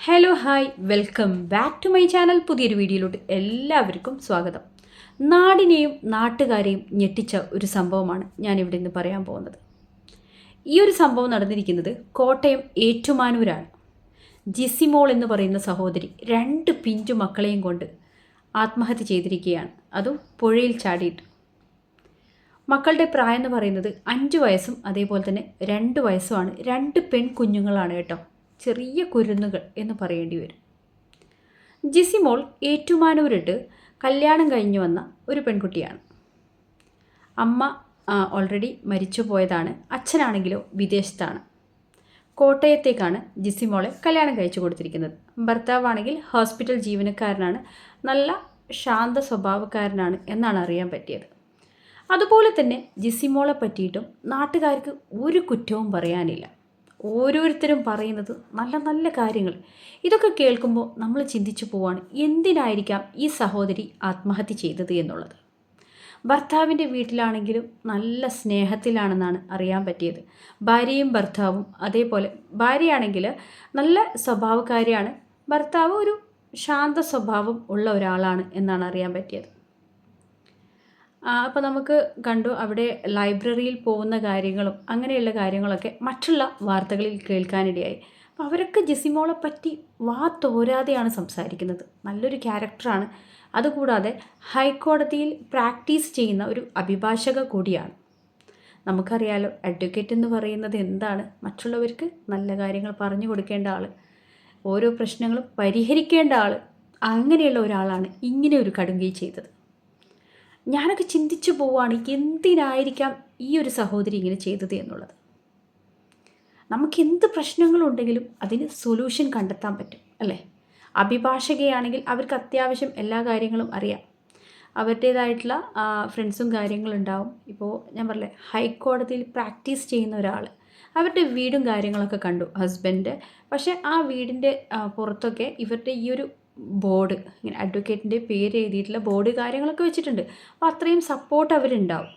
Hello hi welcome back to my channel പുതിയൊരു വീഡിയോയിലോട്ട് എല്ലാവർക്കും സ്വാഗതം. നാടിനെയും നാട്ടുകാരെയും ഞെട്ടിച്ച ഒരു സംഭവമാണ് ഞാനിവിടെ ഇന്ന് പറയാൻ പോകുന്നത്. ഈ ഒരു സംഭവം നടന്നിരിക്കുന്നത് കോട്ടയം ഏറ്റുമാനൂരാണ്. ജിസിമോൾ എന്ന് പറയുന്ന സഹോദരി രണ്ട് പിഞ്ചു മക്കളെയും കൊണ്ട് ആത്മഹത്യ ചെയ്തിരിക്കുകയാണ്. അതും പുഴയിൽ ചാടിയിട്ട്. മക്കളുടെ പ്രായം എന്ന് പറയുന്നത് അഞ്ച് വയസ്സും അതേപോലെ തന്നെ രണ്ട് വയസ്സുമാണ്. രണ്ട് പെൺകുഞ്ഞുങ്ങളാണ് കേട്ടോ. ചെറിയ കുരുന്നുകൾ എന്ന് പറയേണ്ടി വരും. ജിസിമോൾ ഏറ്റുമാനൂരിട്ട് കല്യാണം കഴിഞ്ഞു വന്ന ഒരു പെൺകുട്ടിയാണ്. അമ്മ ഓൾറെഡി മരിച്ചു പോയതാണ്. അച്ഛനാണെങ്കിലോ വിദേശത്താണ്. കോട്ടയത്തേക്കാണ് ജിസിമോളെ കല്യാണം കഴിച്ചു കൊടുത്തിരിക്കുന്നത്. ഭർത്താവാണെങ്കിൽ ഹോസ്പിറ്റൽ ജീവനക്കാരനാണ്. നല്ല ശാന്ത സ്വഭാവക്കാരനാണ് എന്നാണ് അറിയാൻ പറ്റിയത്. അതുപോലെ തന്നെ ജിസിമോളെ പറ്റിയിട്ടും നാട്ടുകാർക്ക് ഒരു കുറ്റവും പറയാനില്ല. ഓരോരുത്തരും പറയുന്നത് നല്ല നല്ല കാര്യങ്ങൾ. ഇതൊക്കെ കേൾക്കുമ്പോൾ നമ്മൾ ചിന്തിച്ചു പോവാണ് എന്തിനായിരിക്കാം ഈ സഹോദരി ആത്മഹത്യ ചെയ്തത് എന്നുള്ളത്? ഭർത്താവിന്റെ വീട്ടിലാണെങ്കിലും നല്ല സ്നേഹത്തിലാണെന്നാണ് അറിയാൻ പറ്റിയത്. ഭാര്യയും ഭർത്താവും അതേപോലെ ഭാര്യയാണെങ്കിൽ നല്ല സ്വഭാവക്കാരിയാണ്. ഭർത്താവ് ഒരു ശാന്ത സ്വഭാവം ഉള്ള ഒരാളാണ് എന്നാണ് അറിയാൻ പറ്റിയത്. അപ്പോൾ നമുക്ക് കണ്ടു അവിടെ ലൈബ്രറിയിൽ പോകുന്ന കാര്യങ്ങളും അങ്ങനെയുള്ള കാര്യങ്ങളൊക്കെ മറ്റുള്ള വാർത്തകളിൽ കേൾക്കാനിടയായി. അപ്പോൾ അവരൊക്കെ ജെസിമോളെ പറ്റി വാ തോരാതെയാണ് സംസാരിക്കുന്നത്. നല്ലൊരു ക്യാരക്ടറാണ്. അതുകൂടാതെ ഹൈക്കോടതിയിൽ പ്രാക്ടീസ് ചെയ്യുന്ന ഒരു അഭിഭാഷക കൂടിയാണ്. നമുക്കറിയാലോ അഡ്വക്കേറ്റ് എന്ന് പറയുന്നത് എന്താണ്? മറ്റുള്ളവർക്ക് നല്ല കാര്യങ്ങൾ പറഞ്ഞു കൊടുക്കേണ്ട ആൾ ഓരോ പ്രശ്നങ്ങളും പരിഹരിക്കേണ്ട ആൾ അങ്ങനെയുള്ള ഒരാളാണ് ഇങ്ങനെ ഒരു കടുങ്കൈ ചെയ്തത്. ഞാനൊക്കെ ചിന്തിച്ചു പോവാണ് എന്തിനായിരിക്കാം ഈ ഒരു സഹോദരി ഇങ്ങനെ ചെയ്തത് എന്നുള്ളത്. നമുക്ക് എന്ത് പ്രശ്നങ്ങളുണ്ടെങ്കിലും അതിന് സൊല്യൂഷൻ കണ്ടെത്താൻ പറ്റും അല്ലേ? അഭിഭാഷകയാണെങ്കിൽ അവർക്ക് അത്യാവശ്യം എല്ലാ കാര്യങ്ങളും അറിയാം. അവരുടേതായിട്ടുള്ള ഫ്രണ്ട്സും കാര്യങ്ങളുണ്ടാവും. ഇപ്പോൾ ഞാൻ പറഞ്ഞില്ലേ ഹൈക്കോടതിയിൽ പ്രാക്ടീസ് ചെയ്യുന്ന ഒരാൾ അവരുടെ വീടും കാര്യങ്ങളൊക്കെ കണ്ടു ഹസ്ബൻഡ് പക്ഷേ ആ വീടിന്റെ പുറത്തൊക്കെ ഇവരുടെ ഈ ഒരു ബോർഡ് ഇങ്ങനെ അഡ്വക്കേറ്റിന്റെ പേര് എഴുതിയിട്ടുള്ള ബോർഡ് കാര്യങ്ങളൊക്കെ വെച്ചിട്ടുണ്ട്. അപ്പോൾ അത്രയും സപ്പോർട്ട് അവരുണ്ടാവും.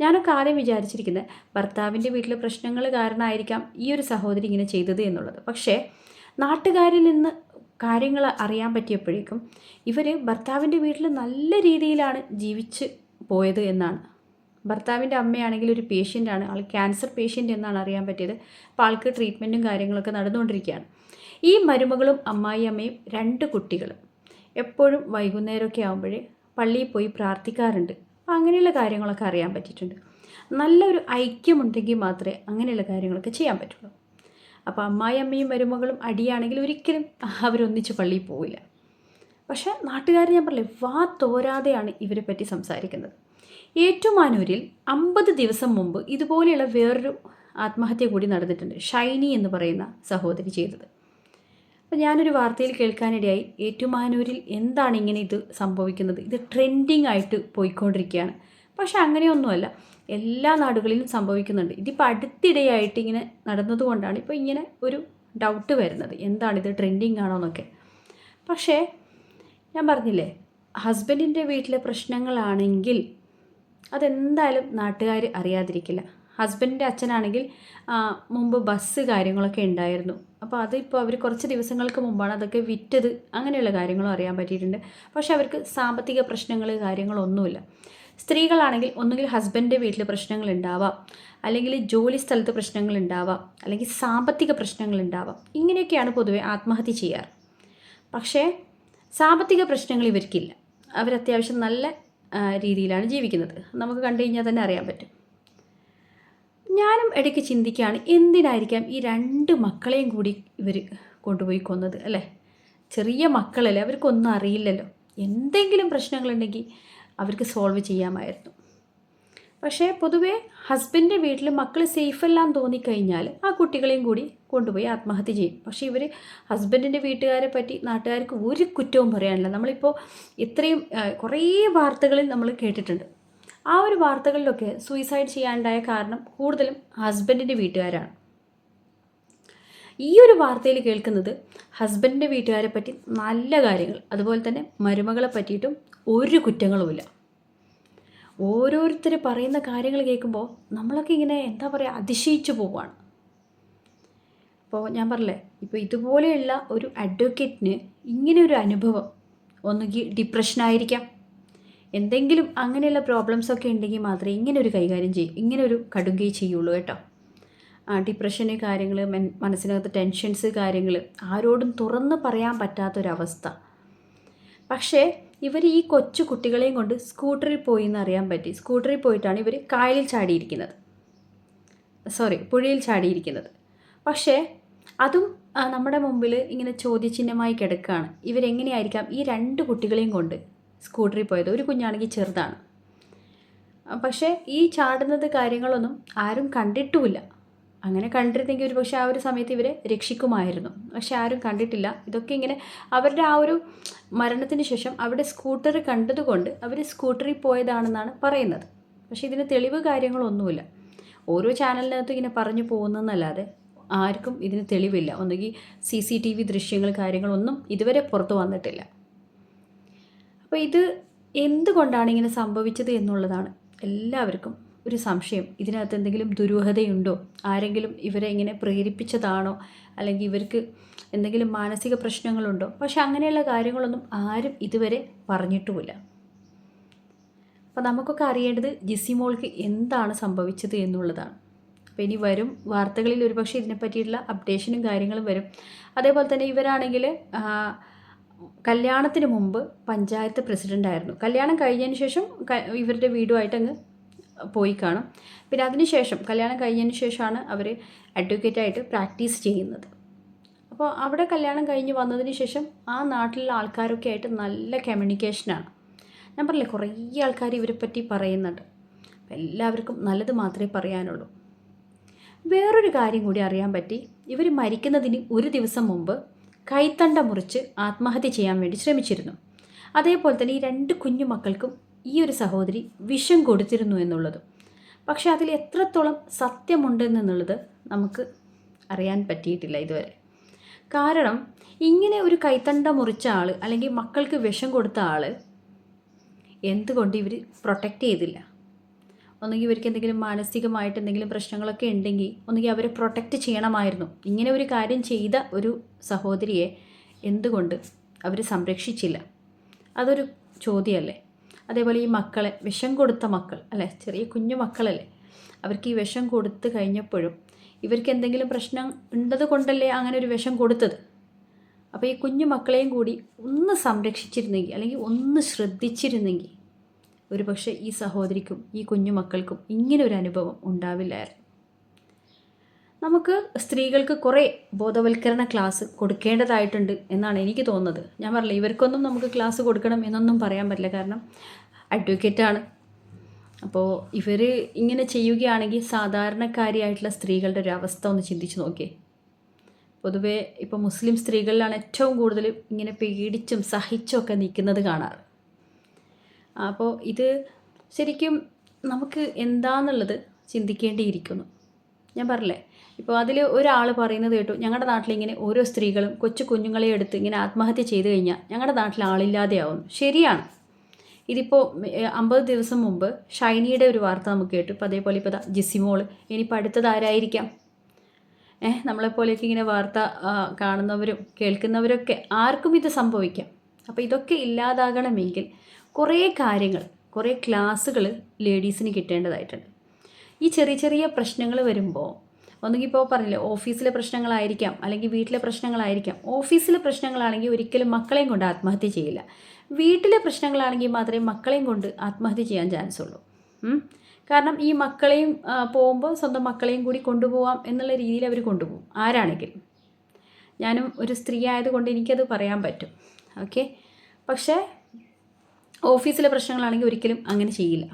ഞാനൊക്കെ ആദ്യം വിചാരിച്ചിരിക്കുന്നത് ഭർത്താവിന്റെ വീട്ടിലെ പ്രശ്നങ്ങൾ കാരണമായിരിക്കാം ഈ ഒരു സഹോദരി ഇങ്ങനെ ചെയ്തത് എന്നുള്ളത്. പക്ഷേ നാട്ടുകാരിൽ നിന്ന് കാര്യങ്ങൾ അറിയാൻ പറ്റിയപ്പോഴേക്കും ഇവർ ഭർത്താവിന്റെ വീട്ടിൽ നല്ല രീതിയിലാണ് ജീവിച്ച് പോയത് എന്നാണ്. ഭർത്താവിന്റെ അമ്മയാണെങ്കിൽ ഒരു പേഷ്യന്റാണ് ആൾ ക്യാൻസർ പേഷ്യന്റ് എന്നാണ് അറിയാൻ പറ്റിയത്. അപ്പോൾ ആൾക്ക് ട്രീറ്റ്മെന്റും കാര്യങ്ങളൊക്കെ നടന്നുകൊണ്ടിരിക്കുകയാണ്. ഈ മരുമകളും അമ്മായിയമ്മയും രണ്ട് കുട്ടികളും. എപ്പോഴും വൈകുന്നേരമൊക്കെ ആകുമ്പോഴേ പള്ളിയിൽ പോയി പ്രാർത്ഥിക്കാറുണ്ട്. അപ്പോൾ അങ്ങനെയുള്ള കാര്യങ്ങളൊക്കെ അറിയാൻ പറ്റിയിട്ടുണ്ട്. നല്ലൊരു ഐക്യമുണ്ടെങ്കിൽ മാത്രമേ അങ്ങനെയുള്ള കാര്യങ്ങളൊക്കെ ചെയ്യാൻ പറ്റുള്ളൂ. അപ്പോൾ അമ്മായിയമ്മയും മരുമകളും അടിയാണെങ്കിൽ ഒരിക്കലും അവരൊന്നിച്ച് പള്ളിയിൽ പോവില്ല. പക്ഷേ നാട്ടുകാർ ഞാൻ പറഞ്ഞില്ലേ വാ തോരാതെയാണ് ഇവരെ പറ്റി സംസാരിക്കുന്നത്. ഏറ്റുമാനൂരിൽ അമ്പത് ദിവസം മുമ്പ് ഇതുപോലെയുള്ള വേറൊരു ആത്മഹത്യ കൂടി നടന്നിട്ടുണ്ട്. ഷൈനി എന്ന് പറയുന്ന സഹോദരി ചെയ്തത്. അപ്പോൾ ഞാനൊരു വാർത്തയിൽ കേൾക്കാനിടയായി. ഏറ്റുമാനൂരിൽ എന്താണ് ഇങ്ങനെ ഇത് സംഭവിക്കുന്നത്? ഇത് ട്രെൻഡിങ് ആയിട്ട് പോയിക്കൊണ്ടിരിക്കുകയാണ്. പക്ഷെ അങ്ങനെയൊന്നുമല്ല. എല്ലാ നാടുകളിലും സംഭവിക്കുന്നുണ്ട്. ഇതിപ്പോൾ അടുത്തിടെയായിട്ട് ഇങ്ങനെ നടന്നതുകൊണ്ടാണ് ഇപ്പോൾ ഇങ്ങനെ ഒരു ഡൗട്ട് വരുന്നത്. എന്താണിത് ട്രെൻഡിങ് ആണോ എന്നൊക്കെ. പക്ഷേ ഞാൻ പറഞ്ഞില്ലേ ഹസ്ബൻഡിന്റെ വീട്ടിലെ പ്രശ്നങ്ങളാണെങ്കിൽ അതെന്തായാലും നാട്ടുകാർ അറിയാതിരിക്കില്ല. ഹസ്ബൻഡിന്റെ അച്ഛനാണെങ്കിൽ മുമ്പ് ബസ് കാര്യങ്ങളൊക്കെ ഉണ്ടായിരുന്നു. അപ്പോൾ അതിപ്പോൾ അവർ കുറച്ച് ദിവസങ്ങൾക്ക് മുമ്പാണ് അതൊക്കെ വിറ്റത്. അങ്ങനെയുള്ള കാര്യങ്ങളും അറിയാൻ പറ്റിയിട്ടുണ്ട്. പക്ഷേ അവർക്ക് സാമ്പത്തിക പ്രശ്നങ്ങൾ കാര്യങ്ങളൊന്നുമില്ല. സ്ത്രീകളാണെങ്കിൽ ഒന്നുകിൽ ഹസ്ബൻഡിന്റെ വീട്ടിൽ പ്രശ്നങ്ങൾ ഉണ്ടാവാം. അല്ലെങ്കിൽ ജോലി സ്ഥലത്ത് പ്രശ്നങ്ങൾ ഉണ്ടാവാം. അല്ലെങ്കിൽ സാമ്പത്തിക പ്രശ്നങ്ങൾ ഉണ്ടാവാം. ഇങ്ങനെയൊക്കെയാണ് പൊതുവെ ആത്മഹത്യ ചെയ്യാറ്. പക്ഷേ സാമ്പത്തിക പ്രശ്നങ്ങൾ ഇവർക്കില്ല. അവരത്യാവശ്യം നല്ല രീതിയിലാണ് ജീവിക്കുന്നത്. നമുക്ക് കണ്ടു കഴിഞ്ഞാൽ തന്നെ അറിയാൻ പറ്റും. ഞാനും ഇടയ്ക്ക് ചിന്തിക്കുകയാണ് എന്തിനായിരിക്കാം ഈ രണ്ട് മക്കളെയും കൂടി ഇവർ കൊണ്ടുപോയി കൊന്നത് അല്ലേ? ചെറിയ മക്കളല്ലേ അവർക്കൊന്നും അറിയില്ലല്ലോ. എന്തെങ്കിലും പ്രശ്നങ്ങളുണ്ടെങ്കിൽ അവർക്ക് സോൾവ് ചെയ്യാമായിരുന്നു. പക്ഷേ പൊതുവേ ഹസ്ബൻഡിന്റെ വീട്ടിൽ മക്കൾ സേഫെല്ലാം തോന്നിക്കഴിഞ്ഞാൽ ആ കുട്ടികളെയും കൂടി കൊണ്ടുപോയി ആത്മഹത്യ ചെയ്യും. പക്ഷേ ഇവർ ഹസ്ബൻഡിന്റെ വീട്ടുകാരെ പറ്റി നാട്ടുകാർക്ക് ഒരു കുറ്റവും പറയാനില്ല. നമ്മളിപ്പോൾ ഇത്രയും കുറേ വാർത്തകളിൽ നമ്മൾ കേട്ടിട്ടുണ്ട്. ആ ഒരു വാർത്തകളിലൊക്കെ സൂയിസൈഡ് ചെയ്യാനുണ്ടായ കാരണം കൂടുതലും ഹസ്ബൻഡിന്റെ വീട്ടുകാരാണ്. ഈ ഒരു വാർത്തയിൽ കേൾക്കുന്നത് ഹസ്ബൻഡിന്റെ വീട്ടുകാരെ പറ്റി നല്ല കാര്യങ്ങൾ അതുപോലെ തന്നെ മരുമകളെ പറ്റിയിട്ടും ഒരു കുറ്റങ്ങളുമില്ല. ഓരോരുത്തർ പറയുന്ന കാര്യങ്ങൾ കേൾക്കുമ്പോൾ നമ്മളൊക്കെ ഇങ്ങനെ എന്താ പറയുക അതിശയിച്ചു പോവുകയാണ് അപ്പോൾ ഞാൻ പറഞ്ഞില്ലേ ഇപ്പോൾ ഇതുപോലെയുള്ള ഒരു അഡ്വക്കേറ്റിന് ഇങ്ങനെ ഒരു അനുഭവം ഒന്നുകിൽ ഡിപ്രഷനായിരിക്കാം എന്തെങ്കിലും അങ്ങനെയുള്ള പ്രോബ്ലംസ് ഒക്കെ ഉണ്ടെങ്കിൽ മാത്രമേ ഇങ്ങനെ ഒരു കൈകാര്യം ചെയ്യൂ ഇങ്ങനെ ഒരു കടുങ്കൈ ചെയ്യുള്ളൂ കേട്ടോ. ആ ഡിപ്രഷന് കാര്യങ്ങൾ മനസ്സിനകത്ത് ടെൻഷൻസ് കാര്യങ്ങൾ ആരോടും തുറന്ന് പറയാൻ പറ്റാത്തൊരവസ്ഥ. പക്ഷേ ഇവർ ഈ കൊച്ചു കുട്ടികളെയും കൊണ്ട് സ്കൂട്ടറിൽ പോയി എന്ന് അറിയാൻ പറ്റി. സ്കൂട്ടറിൽ പോയിട്ടാണ് ഇവർ കായലിൽ ചാടിയിരിക്കുന്നത്. സോറി പുഴയിൽ ചാടിയിരിക്കുന്നത്. പക്ഷേ അതും നമ്മുടെ മുമ്പിൽ ഇങ്ങനെ ചോദ്യചിഹ്നമായി കിടക്കുകയാണ് ഇവരെങ്ങനെയായിരിക്കാം ഈ രണ്ട് കുട്ടികളെയും കൊണ്ട് സ്കൂട്ടറിൽ പോയത്. ഒരു കുഞ്ഞാണെങ്കിൽ ചെറുതാണ്. പക്ഷേ ഈ ചാടുന്നത് കാര്യങ്ങളൊന്നും ആരും കണ്ടിട്ടുമില്ല. അങ്ങനെ കണ്ടിരുന്നെങ്കിൽ ഒരു പക്ഷേ ആ ഒരു സമയത്ത് ഇവരെ രക്ഷിക്കുമായിരുന്നു. പക്ഷെ ആരും കണ്ടിട്ടില്ല. ഇതൊക്കെ ഇങ്ങനെ അവരുടെ ആ ഒരു മരണത്തിന് ശേഷം അവിടെ സ്കൂട്ടർ കണ്ടതുകൊണ്ട് അവർ സ്കൂട്ടറിൽ പോയതാണെന്നാണ് പറയുന്നത്. പക്ഷേ ഇതിന് തെളിവ് കാര്യങ്ങളൊന്നുമില്ല. ഓരോ ചാനലിനകത്തും ഇങ്ങനെ പറഞ്ഞു പോകുന്നതെന്നല്ലാതെ ആർക്കും ഇതിന് തെളിവില്ല. ഒന്നുകിൽ സി സി ടി വി ദൃശ്യങ്ങൾ കാര്യങ്ങളൊന്നും ഇതുവരെ പുറത്തു വന്നിട്ടില്ല. അപ്പോൾ ഇത് എന്തുകൊണ്ടാണ് ഇങ്ങനെ സംഭവിച്ചത് എന്നുള്ളതാണ് എല്ലാവർക്കും ഒരു സംശയം. ഇതിനകത്ത് എന്തെങ്കിലും ദുരൂഹതയുണ്ടോ? ആരെങ്കിലും ഇവരെ ഇങ്ങനെ പ്രേരിപ്പിച്ചതാണോ? അല്ലെങ്കിൽ ഇവർക്ക് എന്തെങ്കിലും മാനസിക പ്രശ്നങ്ങളുണ്ടോ? പക്ഷെ അങ്ങനെയുള്ള കാര്യങ്ങളൊന്നും ആരും ഇതുവരെ പറഞ്ഞിട്ടുമില്ല. അപ്പോൾ നമുക്കൊക്കെ അറിയേണ്ടത് ജിസി മോൾക്ക് എന്താണ് സംഭവിച്ചത് എന്നുള്ളതാണ്. അപ്പോൾ ഇനി വരും വാർത്തകളിൽ ഒരുപക്ഷെ ഇതിനെപ്പറ്റിയിട്ടുള്ള അപ്ഡേഷനും കാര്യങ്ങളും വരും. അതേപോലെ തന്നെ ഇവരാണെങ്കിൽ കല്യാണത്തിന് മുമ്പ് പഞ്ചായത്ത് പ്രസിഡന്റ് ആയിരുന്നു. കല്യാണം കഴിഞ്ഞതിന് ശേഷം ഇവരുടെ വീടുമായിട്ട് അങ്ങ് പോയി കാണും. പിന്നെ അതിനുശേഷം കല്യാണം കഴിഞ്ഞതിന് ശേഷമാണ് അവർ അഡ്വക്കേറ്റായിട്ട് പ്രാക്ടീസ് ചെയ്യുന്നത്. അപ്പോൾ അവിടെ കല്യാണം കഴിഞ്ഞ് വന്നതിന് ശേഷം ആ നാട്ടിലുള്ള ആൾക്കാരൊക്കെ ആയിട്ട് നല്ല കമ്മ്യൂണിക്കേഷനാണ് ഞാൻ പറഞ്ഞില്ലേ കുറേ ആൾക്കാർ ഇവരെ പറ്റി പറയുന്നുണ്ട്. എല്ലാവർക്കും നല്ലത് മാത്രമേ പറയാനുള്ളൂ. വേറൊരു കാര്യം കൂടി അറിയാൻ പറ്റി. ഇവർ മരിക്കുന്നതിന് ഒരു ദിവസം മുമ്പ് കൈത്തണ്ട മുറിച്ച് ആത്മഹത്യ ചെയ്യാൻ വേണ്ടി ശ്രമിച്ചിരുന്നു. അതേപോലെ തന്നെ ഈ രണ്ട് കുഞ്ഞു മക്കൾക്കും ഈ ഒരു സഹോദരി വിഷം കൊടുത്തിരുന്നു എന്നുള്ളതും. പക്ഷേ അതിൽ എത്രത്തോളം സത്യമുണ്ടെന്നുള്ളത് നമുക്ക് അറിയാൻ പറ്റിയിട്ടില്ല ഇതുവരെ. കാരണം ഇങ്ങനെ ഒരു കൈത്തണ്ട മുറിച്ച ആൾ അല്ലെങ്കിൽ മക്കൾക്ക് വിഷം കൊടുത്ത ആൾ എന്തുകൊണ്ട് ഇവർ പ്രൊട്ടക്റ്റ് ചെയ്തില്ല? ഒന്നുകിൽ ഇവർക്ക് എന്തെങ്കിലും മാനസികമായിട്ട് എന്തെങ്കിലും പ്രശ്നങ്ങളൊക്കെ ഉണ്ടെങ്കിൽ ഒന്നുകിൽ അവരെ പ്രൊട്ടക്റ്റ് ചെയ്യണമായിരുന്നു. ഇങ്ങനെ ഒരു കാര്യം ചെയ്ത ഒരു സഹോദരിയെ എന്തുകൊണ്ട് അവർ സംരക്ഷിച്ചില്ല? അതൊരു ചോദ്യമല്ലേ? അതേപോലെ ഈ മക്കളെ വിഷം കൊടുത്ത മക്കൾ അല്ലേ? ചെറിയ കുഞ്ഞു മക്കളല്ലേ? അവർക്ക് ഈ വിഷം കൊടുത്തു കഴിഞ്ഞപ്പോഴും ഇവർക്ക് എന്തെങ്കിലും പ്രശ്നം ഉണ്ടത് കൊണ്ടല്ലേ അങ്ങനെ ഒരു വിഷം കൊടുത്തത്? അപ്പോൾ ഈ കുഞ്ഞു മക്കളെയും കൂടി ഒന്ന് സംരക്ഷിച്ചിരുന്നെങ്കിൽ അല്ലെങ്കിൽ ഒന്ന് ശ്രദ്ധിച്ചിരുന്നെങ്കിൽ ഒരു പക്ഷേ ഈ സഹോദരിക്കും ഈ കുഞ്ഞു മക്കൾക്കും ഇങ്ങനെ ഒരു അനുഭവം ഉണ്ടാവില്ലായിരുന്നു. നമുക്ക് സ്ത്രീകൾക്ക് കുറേ ബോധവൽക്കരണ ക്ലാസ് കൊടുക്കേണ്ടതായിട്ടുണ്ട് എന്നാണ് എനിക്ക് തോന്നുന്നത്. ഞാൻ പറഞ്ഞില്ല ഇവർക്കൊന്നും നമുക്ക് ക്ലാസ് കൊടുക്കണം എന്നൊന്നും പറയാൻ പറ്റില്ല. കാരണം അഡ്വക്കേറ്റാണ് അപ്പോൾ ഇവർ ഇങ്ങനെ ചെയ്യുകയാണെങ്കിൽ സാധാരണക്കാരിയായിട്ടുള്ള സ്ത്രീകളുടെ ഒരു അവസ്ഥ ഒന്ന് ചിന്തിച്ച് നോക്കിയേ. പൊതുവേ ഇപ്പോൾ മുസ്ലിം സ്ത്രീകളിലാണ് ഏറ്റവും കൂടുതൽ ഇങ്ങനെ പേടിച്ചും സഹിച്ചും ഒക്കെ നിൽക്കുന്നത് കാണാറ്. അപ്പോൾ ഇത് ശരിക്കും നമുക്ക് എന്താണെന്നുള്ളത് ചിന്തിക്കേണ്ടിയിരിക്കുന്നു. ഞാൻ പറഞ്ഞില്ലേ? ഇപ്പോൾ അതിൽ ഒരാൾ പറയുന്നത് കേട്ടു ഞങ്ങളുടെ നാട്ടിൽ ഇങ്ങനെ ഓരോ സ്ത്രീകളും കൊച്ചു കുഞ്ഞുങ്ങളെ എടുത്ത് ഇങ്ങനെ ആത്മഹത്യ ചെയ്തു കഴിഞ്ഞാൽ ഞങ്ങളുടെ നാട്ടിൽ ആളില്ലാതെയാവുന്നു. ശരിയാണ്. ഇതിപ്പോൾ അമ്പത് ദിവസം മുമ്പ് ഷൈനിയുടെ ഒരു വാർത്ത നമുക്ക് കേട്ടു. ഇപ്പോൾ അതേപോലെ ഇപ്പോൾ ജിസിമോൾ ഇനിയിപ്പോൾ അടുത്തത് ആരായിരിക്കാം? ഏഹ് നമ്മളെപ്പോലെയൊക്കെ ഇങ്ങനെ വാർത്ത കാണുന്നവരും കേൾക്കുന്നവരൊക്കെ ആർക്കും ഇത് സംഭവിക്കാം. അപ്പോൾ ഇതൊക്കെ ഇല്ലാതാകണമെങ്കിൽ കുറേ കാര്യങ്ങൾ കുറേ ക്ലാസ്സുകൾ ലേഡീസിന് കിട്ടേണ്ടതായിട്ടുണ്ട്. ഈ ചെറിയ ചെറിയ പ്രശ്നങ്ങൾ വരുമ്പോൾ ഒന്നുകിൽ ഇപ്പോൾ പറഞ്ഞില്ലേ ഓഫീസിലെ പ്രശ്നങ്ങളായിരിക്കാം അല്ലെങ്കിൽ വീട്ടിലെ പ്രശ്നങ്ങളായിരിക്കാം. ഓഫീസിലെ പ്രശ്നങ്ങളാണെങ്കിൽ ഒരിക്കലും മക്കളെയും കൊണ്ട് ആത്മഹത്യ ചെയ്യില്ല. വീട്ടിലെ പ്രശ്നങ്ങളാണെങ്കിൽ മാത്രമേ മക്കളെയും കൊണ്ട് ആത്മഹത്യ ചെയ്യാൻ ചാൻസ് ഉള്ളൂ. കാരണം ഈ മക്കളെയും പോകുമ്പോൾ സ്വന്തം മക്കളെയും കൂടി കൊണ്ടുപോകാം എന്നുള്ള രീതിയിൽ അവർ കൊണ്ടുപോകും. ആരാണെങ്കിലും. ഞാനും ഒരു സ്ത്രീ ആയതുകൊണ്ട് എനിക്കത് പറയാൻ പറ്റും. ഓക്കെ? പക്ഷേ ഓഫീസിലെ പ്രശ്നങ്ങളാണെങ്കിൽ ഒരിക്കലും അങ്ങനെ ചെയ്യില്ല.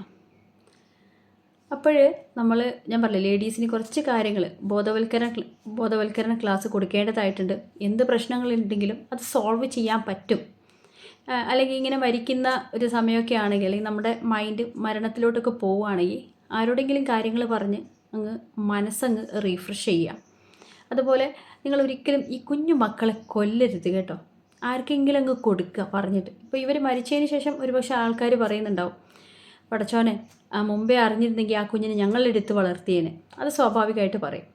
അപ്പോൾ നമ്മൾ ഞാൻ പറഞ്ഞു ലേഡീസിന് കുറച്ച് കാര്യങ്ങൾ ബോധവൽക്കരണ ബോധവൽക്കരണ ക്ലാസ് കൊടുക്കേണ്ടതായിട്ടുണ്ട്. എന്ത് പ്രശ്നങ്ങളുണ്ടെങ്കിലും അത് സോൾവ് ചെയ്യാൻ പറ്റും. അല്ലെങ്കിൽ ഇങ്ങനെ മരിക്കുന്ന ഒരു സമയമൊക്കെ ആണെങ്കിൽ അല്ലെങ്കിൽ നമ്മുടെ മൈൻഡ് മരണത്തിലോട്ടൊക്കെ പോവുകയാണെങ്കിൽ ആരോടെങ്കിലും കാര്യങ്ങൾ പറഞ്ഞ് അങ്ങ് മനസ്സങ്ങ് റീഫ്രഷ് ചെയ്യുക അതുപോലെ നിങ്ങൾ ഒരിക്കലും ഈ കുഞ്ഞു മക്കളെ കൊല്ലരുത് കേട്ടോ. ആർക്കെങ്കിലും അങ്ങ് കൊടുക്കുക പറഞ്ഞിട്ട്. ഇപ്പോൾ ഇവർ മരിച്ചതിന് ശേഷം ഒരുപക്ഷെ ആൾക്കാർ പറയുന്നുണ്ടാവും പടച്ചോനെ ആ മുമ്പേ അറിഞ്ഞിരുന്നെങ്കിൽ ആ കുഞ്ഞിനെ ഞങ്ങളെടുത്ത് വളർത്തിയേനെ. അത് സ്വാഭാവികമായിട്ട് പറയും.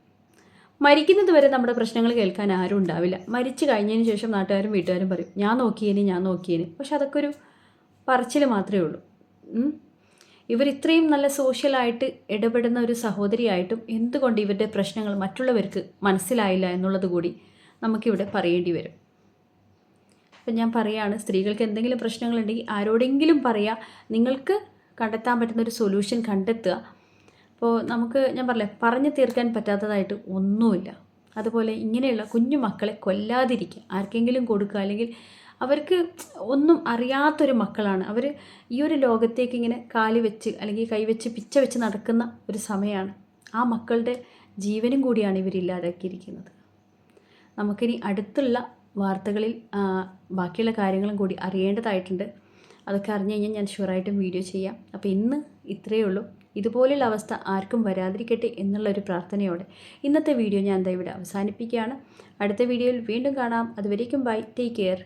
മരിക്കുന്നത് വരെ നമ്മുടെ പ്രശ്നങ്ങൾ കേൾക്കാൻ ആരും ഉണ്ടാവില്ല. മരിച്ചു കഴിഞ്ഞതിന് ശേഷം നാട്ടുകാരും വീട്ടുകാരും പറയും ഞാൻ നോക്കിയേനെ ഞാൻ നോക്കിയേനെ. പക്ഷെ അതൊക്കെ ഒരു പറച്ചിൽ മാത്രമേ ഉള്ളൂ. ഇവർ ഇത്രയും നല്ല സോഷ്യലായിട്ട് ഇടപെടുന്ന ഒരു സഹോദരിയായിട്ടും എന്തുകൊണ്ട് ഇവരുടെ പ്രശ്നങ്ങൾ മറ്റുള്ളവർക്ക് മനസ്സിലായില്ല എന്നുള്ളത് കൂടി നമുക്കിവിടെ പറയേണ്ടി വരും. അപ്പം ഞാൻ പറയുകയാണ് സ്ത്രീകൾക്ക് എന്തെങ്കിലും പ്രശ്നങ്ങളുണ്ടെങ്കിൽ ആരോടെങ്കിലും പറയുക നിങ്ങൾക്ക് കണ്ടെത്താൻ പറ്റുന്ന ഒരു സൊല്യൂഷൻ കണ്ടെത്തുക. അപ്പോൾ നമുക്ക് ഞാൻ പറഞ്ഞേ പറഞ്ഞു തീർക്കാൻ പറ്റാത്തതായിട്ട് ഒന്നുമില്ല. അതുപോലെ ഇങ്ങനെയുള്ള കുഞ്ഞു മക്കളെ കൊല്ലാതിരിക്കുക. ആർക്കെങ്കിലും കൊടുക്കുക. അല്ലെങ്കിൽ അവർക്ക് ഒന്നും അറിയാത്തൊരു മക്കളാണ്. അവർ ഈ ഒരു ലോകത്തേക്ക് ഇങ്ങനെ കാൽ വെച്ച് അല്ലെങ്കിൽ കൈവച്ച് പിച്ച വെച്ച് നടക്കുന്ന ഒരു സമയമാണ് ആ മക്കളുടെ ജീവനും കൂടിയാണ് ഇവരില്ലാതാക്കിയിരിക്കുന്നത്. നമുക്കിനി അടുത്തുള്ള വാർത്തകളിൽ ബാക്കിയുള്ള കാര്യങ്ങളും കൂടി അറിയേണ്ടതായിട്ടുണ്ട്. അതൊക്കെ അറിഞ്ഞു കഴിഞ്ഞാൽ ഞാൻ ഷുവറായിട്ടും വീഡിയോ ചെയ്യാം. അപ്പോൾ ഇന്ന് ഇത്രയേ ഉള്ളൂ. ഇതുപോലെയുള്ള അവസ്ഥ ആർക്കും വരാതിരിക്കട്ടെ എന്നുള്ളൊരു പ്രാർത്ഥനയോടെ ഇന്നത്തെ വീഡിയോ ഞാൻ എന്താ ഇവിടെ അവസാനിപ്പിക്കുകയാണ്. അടുത്ത വീഡിയോയിൽ വീണ്ടും കാണാം. അതുവരേക്കും ബൈ. Take care.